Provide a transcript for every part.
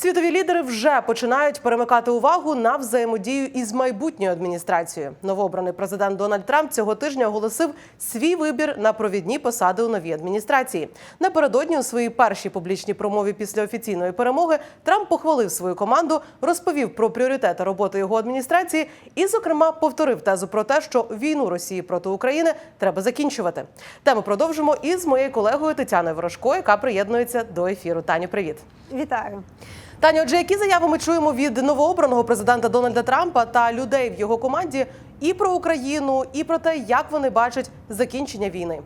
Світові лідери вже починають перемикати увагу на взаємодію із майбутньою адміністрацією. Новообраний президент Дональд Трамп цього тижня оголосив свій вибір на провідні посади у новій адміністрації. Напередодні у своїй першій публічній промові після офіційної перемоги Трамп похвалив свою команду, розповів про пріоритети роботи його адміністрації і, зокрема, повторив тезу про те, що війну Росії проти України треба закінчувати. Тему продовжимо із моєю колегою Тетяною Ворожко, яка приєднується до ефіру. Таню, привіт. Вітаю. Таня, отже, які заяви ми чуємо від новообраного президента Дональда Трампа та людей в його команді і про Україну, і про те, як вони бачать закінчення війни?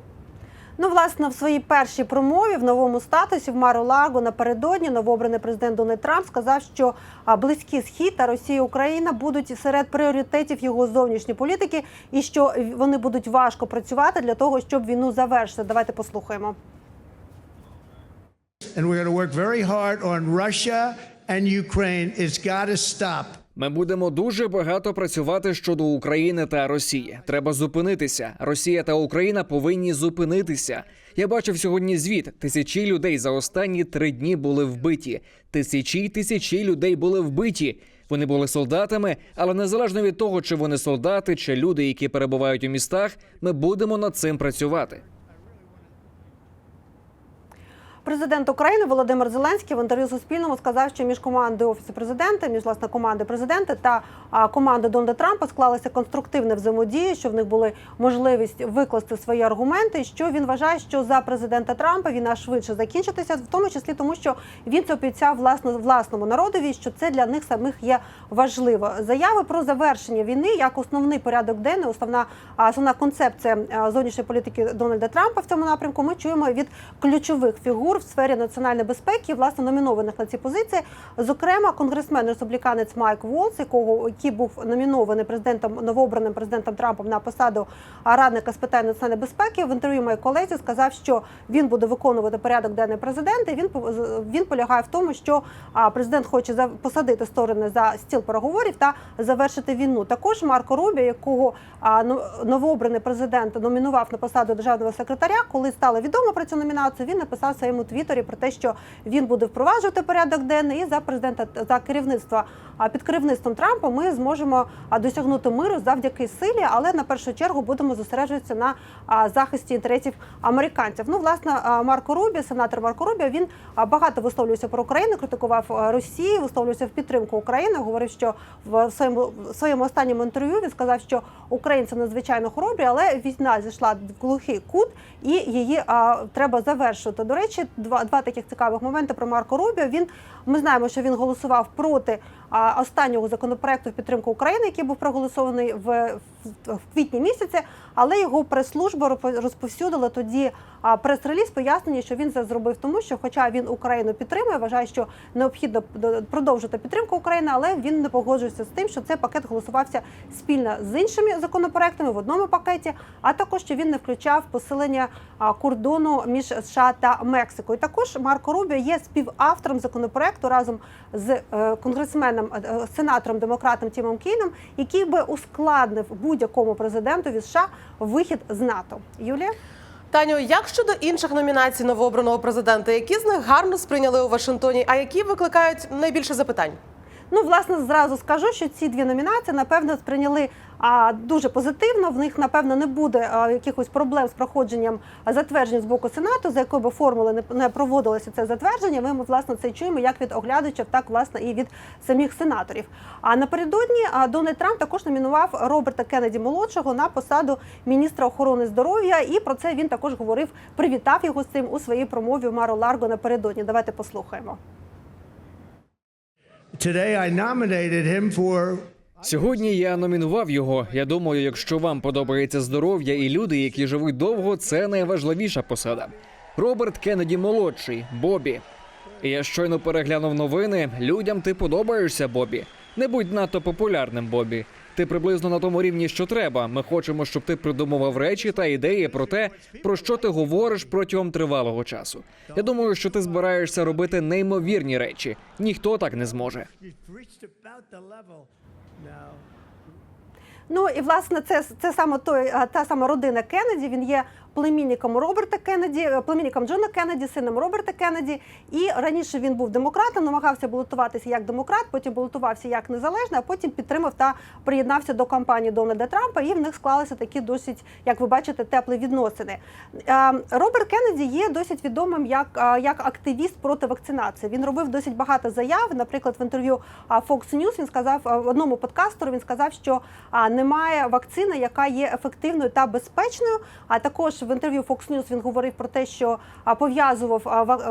Ну, власне, в своїй першій промові в новому статусі в Мару Лаго напередодні новообраний президент Дональд Трамп сказав, що близький схід та Росія Україна будуть серед пріоритетів його зовнішньої політики, і що вони будуть важко працювати для того, щоб війну завершити. Давайте послухаємо. And we're going to work very hard on Russia and Ukraine. It's got to stop. Ми будемо дуже багато працювати щодо України та Росії. Треба зупинитися. Росія та Україна повинні зупинитися. Я бачив сьогодні звіт. Тисячі людей за останні три дні були вбиті. Тисячі й тисячі людей були вбиті. Вони були солдатами, але незалежно від того, чи вони солдати, чи люди, які перебувають у містах, ми будемо над цим працювати. Президент України Володимир Зеленський в інтерв'ю Суспільному сказав, що між командою офісу президента, між власне командою президента та командою Дональда Трампа склалася конструктивна взаємодія, що в них були можливість викласти свої аргументи. Що він вважає, що за президента Трампа війна швидше закінчитися, в тому числі тому, що він це обіцяв власно власному народові, що це для них самих є важливо. Заяви про завершення війни як основний порядок денний, основна основна концепція зовнішньої політики Дональда Трампа в цьому напрямку. Ми чуємо від ключових фігур в сфері національної безпеки, власне номінованих на ці позиції. Зокрема, конгресмен республіканець Майк Волс, якого який був номінований президентом новообраним президентом Трампом на посаду радника з питань національної безпеки, в інтерв'ю моїй колезі сказав, що він буде виконувати порядок денний президента. І він він полягає в тому, що президент хоче посадити сторони за стіл переговорів та завершити війну. Також Марко Рубі, якого ну, новообраний президент номінував на посаду державного секретаря, коли стало відомо про цю номінацію, він написав в своєму твіттері про те, що він буде впроваджувати порядок денний і за президента за керівництва. Під керівництвом Трампа ми зможемо досягнути миру завдяки силі, але на першу чергу будемо зосереджуватися на захисті інтересів американців. Ну, власне, Марко Рубі, сенатор Марко Рубі, він багато висловлювався про Україну, критикував Росію, висловлювався в підтримку України. Говорив, що в своєму в своєму останньому інтерв'ю він сказав, що українці надзвичайно хоробрі, але війна зійшла в глухий кут, і її а, треба завершити. До речі, два, два таких цікавих моменти про Марко Рубіо. Він ми знаємо, що він голосував проти останнього законопроекту в підтримку України, який був проголосований в, квітні місяці, але його прес-служба розпо- розповсюдила тоді прес-реліз пояснення, що він це зробив, тому що, хоча він Україну підтримує, вважає, що необхідно продовжити підтримку України, але він не погоджується з тим, що цей пакет голосувався спільно з іншими законопроектами в одному пакеті, а також що він не включав посилення кордону між США та Мексикою. Також Марко Рубіо є співавтором законопроекту разом з е, конгресменом е, е, сенатором демократом Тімом Кіном, який би ускладнив будь-якому президентові США вихід з НАТО. Юлія. Таню, як щодо інших номінацій новообраного президента, які з них гарно сприйняли у Вашингтоні, а які викликають найбільше запитань? Ну, власне, зразу скажу, що ці дві номінації напевно сприйняли а, дуже позитивно. В них напевно не буде а, якихось проблем з проходженням затверджень з боку сенату, за якою би формули не, не проводилося це затвердження. Ми, власне це чуємо як від оглядачів, так власне і від самих сенаторів. А напередодні а, Дональд Трамп також номінував Роберта Кеннеді молодшого на посаду міністра охорони здоров'я. І про це він також говорив, привітав його з цим у своїй промові в Маро Ларго напередодні. Давайте послухаємо. Today I nominated him for Сьогодні я номінував його. Я думаю, якщо вам подобається здоров'я і люди, які живуть довго, це найважливіша посада. Роберт Кеннеді молодший, Бобі. Я щойно переглянув новини. Людям ти подобаєшся, Бобі. Не будь надто популярним, Бобі. Ти приблизно на тому рівні, що треба. Ми хочемо, щоб ти придумував речі та ідеї про те, про що ти говориш протягом тривалого часу. Я думаю, що ти збираєшся робити неймовірні речі. Ніхто так не зможе. Ну і власне це, це саме той та сама родина Кеннеді. Він є племінником Роберта Кеннеді, е, племінником Джона Кеннеді, сином Роберта Кеннеді. І раніше він був демократом, намагався балотуватися як демократ, потім балотувався як незалежний, а потім підтримав та приєднався до кампанії Дональда Трампа. І в них склалися такі досить, як ви бачите, теплі відносини. Е, Роберт Кеннеді є досить відомим як, е, як активіст проти вакцинації. Він робив досить багато заяв. Наприклад, в інтерв'ю Fox News він сказав в одному подкастеру. Він сказав, що немає вакцини, яка є ефективною та безпечною. А також в інтерв'ю Fox News він говорив про те, що пов'язував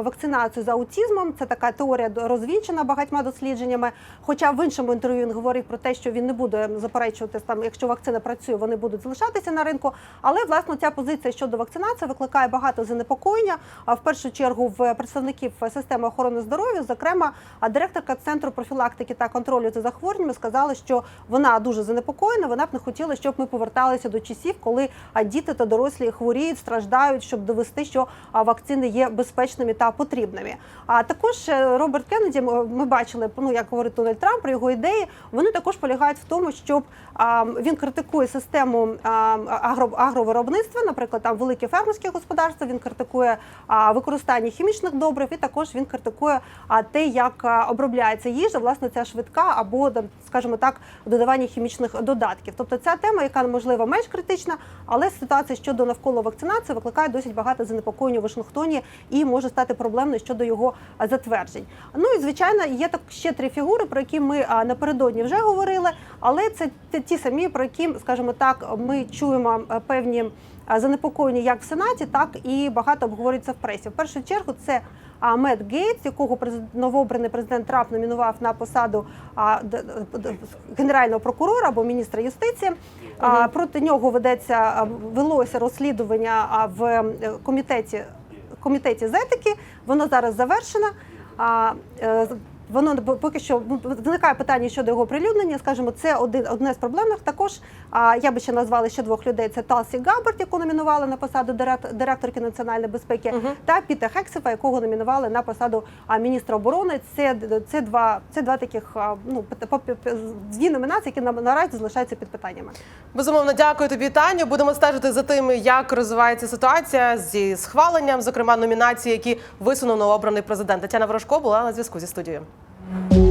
вакцинацію з аутізмом. Це така теорія розвінчена багатьма дослідженнями. Хоча в іншому інтерв'ю він говорив про те, що він не буде заперечувати там, якщо вакцина працює, вони будуть залишатися на ринку. Але власне ця позиція щодо вакцинації викликає багато занепокоєння. А в першу чергу в представників системи охорони здоров'я, зокрема, директорка центру профілактики та контролю за захворюваннями сказала, що вона дуже занепокоєна. Вона б не хотіла, щоб ми поверталися до часів, коли діти та дорослі хворіють, страждають, щоб довести, що вакцини є безпечними та потрібними. А також е, Роберт Кеннеді, ми бачили, ну як говорить Дональд Трамп, про його ідеї. Вони також полягають в тому, щоб він критикує систему а, агро, агровиробництва, наприклад, там великі фермерські господарства. Він критикує використання хімічних добрив, і також він критикує а, те, як обробляється їжа, власне, ця швидка або скажімо так, додавання хімічних додатків. Тобто ця тема, яка можливо менш критична, але ситуація щодо навколо вакцинації викликає досить багато занепокоєння у Вашингтоні і може стати проблемною щодо його затверджень. Ну і звичайно, є так ще три фігури, про які ми напередодні вже говорили, але це ті самі, про які, скажімо так, ми чуємо певні занепокоєння як в Сенаті, так і багато обговорюється в пресі. В першу чергу це а, Мед Гейтс, якого новообраний президент Трамп номінував на посаду генерального прокурора або міністра юстиції. Проти нього ведеться велося розслідування в е, комітеті комітеті з етики. Воно зараз завершено. Воно поки що ну, виникає питання щодо його прилюднення. Скажімо, це один одне з проблемних. Також а, я би ще назвала ще двох людей: це Талсі Габбард, яку номінували на посаду директ- директорки національної безпеки, та Піта Хексефа, якого номінували на посаду міністра оборони. Це, це два це два таких ну дві номінації, які на- наразі залишаються під питаннями. Безумовно, дякую тобі, Таню. Будемо стежити за тим, як розвивається ситуація зі схваленням, зокрема номінації, які висунув новообраний президент. Тетяна Ворожко була на зв'язку зі студією. Thank you.